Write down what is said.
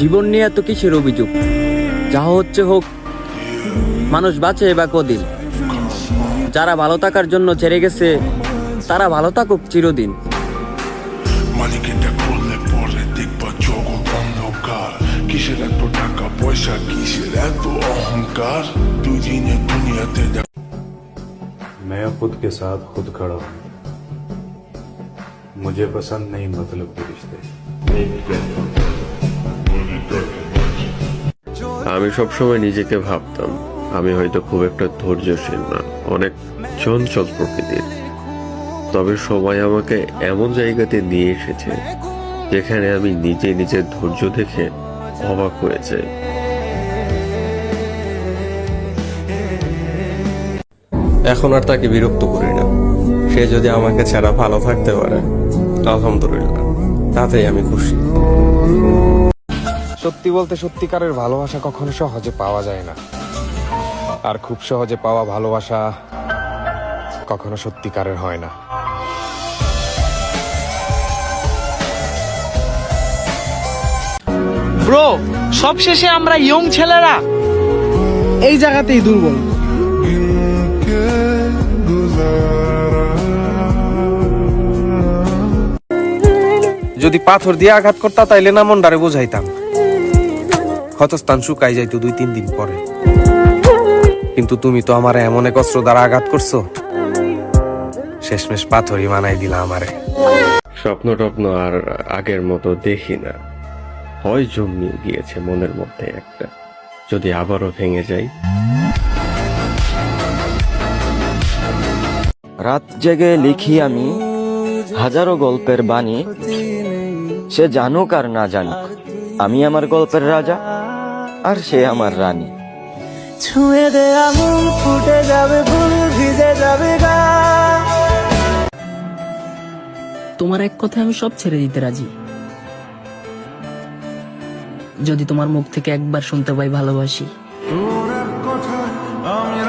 জীবন নিয়ে এত কিসের অভিযোগ যা হচ্ছে হোক মানুষ বাঁচে বা কদিন যারা ভালো থাকার জন্য ছেড়ে গেছে তারা ভালো থাকুক চিরদিন মালিকেটা করলে পরে দেখবা জগৎ অন্ধকার কিসের এত টাকা পয়সা কিসের এত অহংকার দুই দিনে দুনিয়াতে দেখ मैं खुद के साथ खुद खड़ा हूँ मुझे पसंद नहीं मतलब के रिश्ते আমি সবসময় নিজেকে ভাবতাম, আমি হয়তো খুব একটা ধৈর্যশীল না, অনেক চঞ্চল প্রকৃতির। তবে সবাই আমাকে এমন জায়গাতে নিয়ে এসেছে, যেখানে আমি নিজে নিজের ধৈর্য দেখে অবাক হয়েছে এখন আর তাকে বিরক্ত করি না। সে যদি আমাকে ছাড়া ভালো থাকতে পারে, আলহামদুলিল্লাহ, তাতেই আমি খুশি। সত্যি বলতে সত্যিকারের ভালোবাসা কখনো সহজে পাওয়া যায় না। আর খুব সহজে পাওয়া ভালোবাসা কখনো সত্যিকারের হয় না। ব্রো সবশেষে আমরা ইয়ং ছেলেরা। এই জায়গাতেই দুর্বল। যদি পাথর দিয়ে আঘাত করতা তাইলে না মন্ডারে বুঝাইতাম। ক্ষতস্থান শুকাই যাইতো দুই তিন দিন পরে। কিন্তু তুমি তো আমারে এমন এক অস্ত্র দ্বারা আঘাত করছ। শেষমেশ পাথরই মানাই দিলা আমারে। স্বপ্ন টপ্ন আর আগের মতো দেখি না। হয় জন্মিয়ে গিয়েছে মনের মধ্যে একটা। যদি আবারও ভেঙে যাই। রাত জেগে লিখি আমি হাজারো গল্পের বাণী। সে জানুক আর না জানুক আমি আমার গল্পের রাজা। আর সে আমার রানী। ছুঁয়ে দে আমুল ফুটে যাবে ভুল ভিজে যাবে গা। তোমার এক কথা আমি সব ছেড়ে দিতে রাজি। যদি তোমার মুখ থেকে একবার শুনতে পাই ভালোবাসি। তোর এক কথা আমি